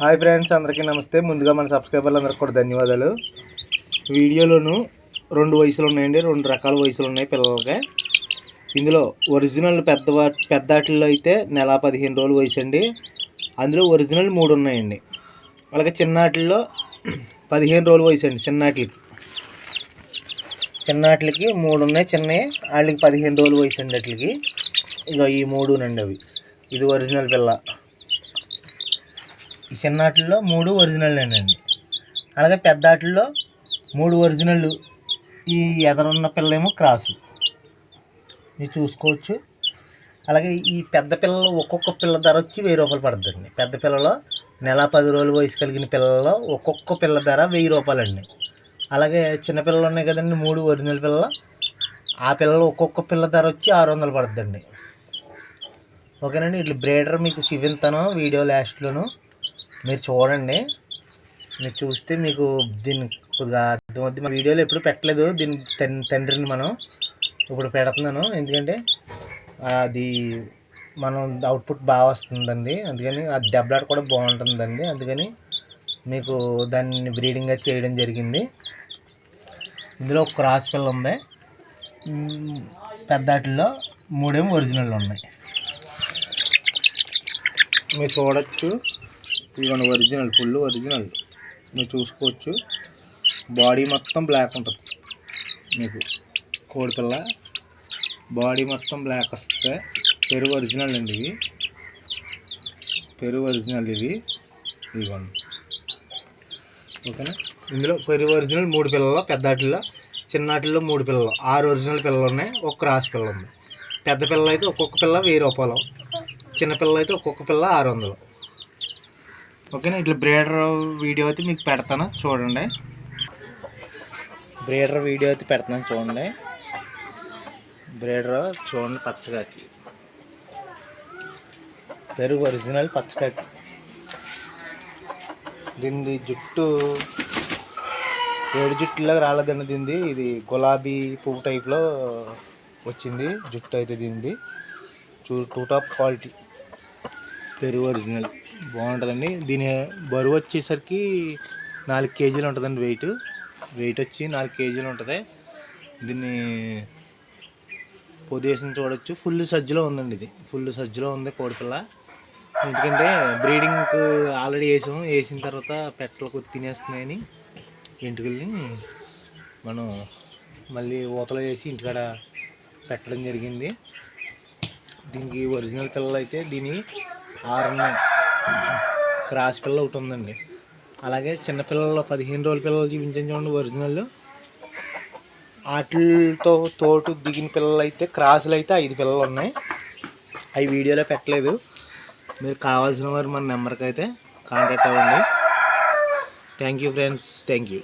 Hi friends అందరికీ నమస్తే. ముందుగా మన సబ్స్క్రైబర్లు అందరికీ కూడా ధన్యవాదాలు. వీడియోలోను రెండు వయసులు ఉన్నాయండి రెండు రకాల వయసులు ఉన్నాయి పిల్లలకి. ఇందులో ఒరిజినల్ పెద్ద పెద్దాటిల్లో పెద్ద వాటిల్లో అయితే నెల పదిహేను రోజులు వయసు అండి. అందులో ఒరిజినల్ మూడు ఉన్నాయండి. అలాగే చిన్నాటిల్లో పదిహేను రోజులు వయసు అండి చిన్నాటికి చిన్నాటికి మూడు ఉన్నాయి చిన్నవి వాళ్ళకి పదిహేను రోజులు వయసు అండి వాటికి ఇక ఈ మూడునండి అవి. ఇది ఒరిజినల్ పిల్ల. చిన్న ఆటల్లో మూడు ఒరిజినల్ అండి అలాగే పెద్ద ఆటల్లో మూడు ఒరిజినల్ ఈ ఎదరున్న పిల్లలేమో క్రాసు. మీరు చూసుకోవచ్చు. అలాగే ఈ పెద్ద పిల్లలు ఒక్కొక్క పిల్ల ధర వచ్చి వెయ్యి రూపాయలు పడుతుందండి పెద్ద పిల్లలో నెల పది రోజుల వయసు కలిగిన పిల్లల్లో ఒక్కొక్క పిల్ల ధర వెయ్యి రూపాయలండి. అలాగే చిన్నపిల్లలు ఉన్నాయి కదండి మూడు ఒరిజినల్ పిల్లలు. ఆ పిల్లలు ఒక్కొక్క పిల్ల ధర వచ్చి ఆరు వందలు పడుతుందండి ఓకేనండి ఇట్లా బ్రేడర్ మీకు చూపిస్తాను వీడియో లాస్ట్లోను. మీరు చూడండి. మీరు చూస్తే మీకు దీన్ని కొద్దిగా అర్థమవుద్ది. మా వీడియోలో ఎప్పుడు పెట్టలేదు దీని తండ్రిని మనం. ఇప్పుడు పెడుతున్నాను. ఎందుకంటే అది మనం అవుట్పుట్ బాగా వస్తుందండి. అందుకని ఆ దెబ్బలాట కూడా బాగుంటుందండి. అందుకని మీకు దాన్ని బ్రీడింగ్గా చేయడం జరిగింది. ఇందులో క్రాస్ పిల్ల ఉంది. పెద్ద వాటిల్లో మూడేమో ఒరిజినల్ ఉన్నాయి. మీరు చూడొచ్చు. ఇదిగోండి ఒరిజినల్ ఫుల్ ఒరిజినల్. మీరు చూసుకోవచ్చు. బాడీ మొత్తం బ్లాక్ ఉంటుంది. మీకు కోడిపిల్ల బాడీ మొత్తం బ్లాక్ వస్తే పెరుగు ఒరిజినల్ అండి ఇవి. పెరుగు ఒరిజినల్ ఇవి. ఇవ్వండి ఓకేనా? ఇందులో పెరుగు ఒరిజినల్ మూడు పిల్లలు పెద్దాటిల్లో చిన్నాటిల్లో మూడు పిల్లలు. ఆరు ఒరిజినల్ పిల్లలు ఉన్నాయి ఒక క్రాస్ పిల్ల ఉంది. పెద్ద పిల్ల అయితే ఒక్కొక్క పిల్ల వెయ్యి రూపాయలు. చిన్న అయితే ఒక్కొక్క పిల్ల ఆరు వందలు. ఓకేనా? ఇట్లా బ్రేడర్ వీడియో అయితే మీకు పెడతాను చూడండి. బ్రేడర్ వీడియో అయితే పెడతాను చూడండి. బ్రేడర్ చూడండి పచ్చకాకి పెరుగు ఒరిజినల్ పచ్చకాకి దీనిది జుట్టు ఏడు జుట్టులాగా రాలేదండి దీనిది. ఇది గులాబీ పువ్వు టైప్లో వచ్చింది జుట్టు అయితే దీనిది. చూ టూ టాప్ క్వాలిటీ పెరుగు ఒరిజినల్. బాగుంటుందండి. దీని బరువు వచ్చేసరికి నాలుగు కేజీలు ఉంటుందండి వెయిట్ వెయిట్ వచ్చి నాలుగు కేజీలు ఉంటుంది. దీన్ని పొదేసిన చూడొచ్చు. ఫుల్ సజ్జలో ఉందండి ఇది. ఫుల్ సజ్జలో ఉంది కోడిపిల్ల. ఎందుకంటే బ్రీడింగ్కి ఆల్రెడీ వేసాం వేసిన తర్వాత పెట్టలకు తినేస్తున్నాయని ఇంటికెళ్ళి మనం మళ్ళీ ఊతలో వేసి ఇంటికాడ పెట్టడం జరిగింది. దీనికి ఒరిజినల్ పిల్లలు అయితే దీని ఆరు ఉన్నాయి క్రాస్ పిల్ల ఒకటి ఉందండి. అలాగే చిన్నపిల్లలు పదిహేను రోజుల పిల్లలు చూపించాను చూడండి ఒరిజినల్. వాటితో తోటు దిగిన పిల్లలు అయితే క్రాసులు అయితే ఐదు పిల్లలు ఉన్నాయి. అవి వీడియోలో పెట్టలేదు. మీరు కావాల్సిన వారు మన నెంబర్కి అయితే కాంటాక్ట్ అవ్వండి. Thank you friends thank you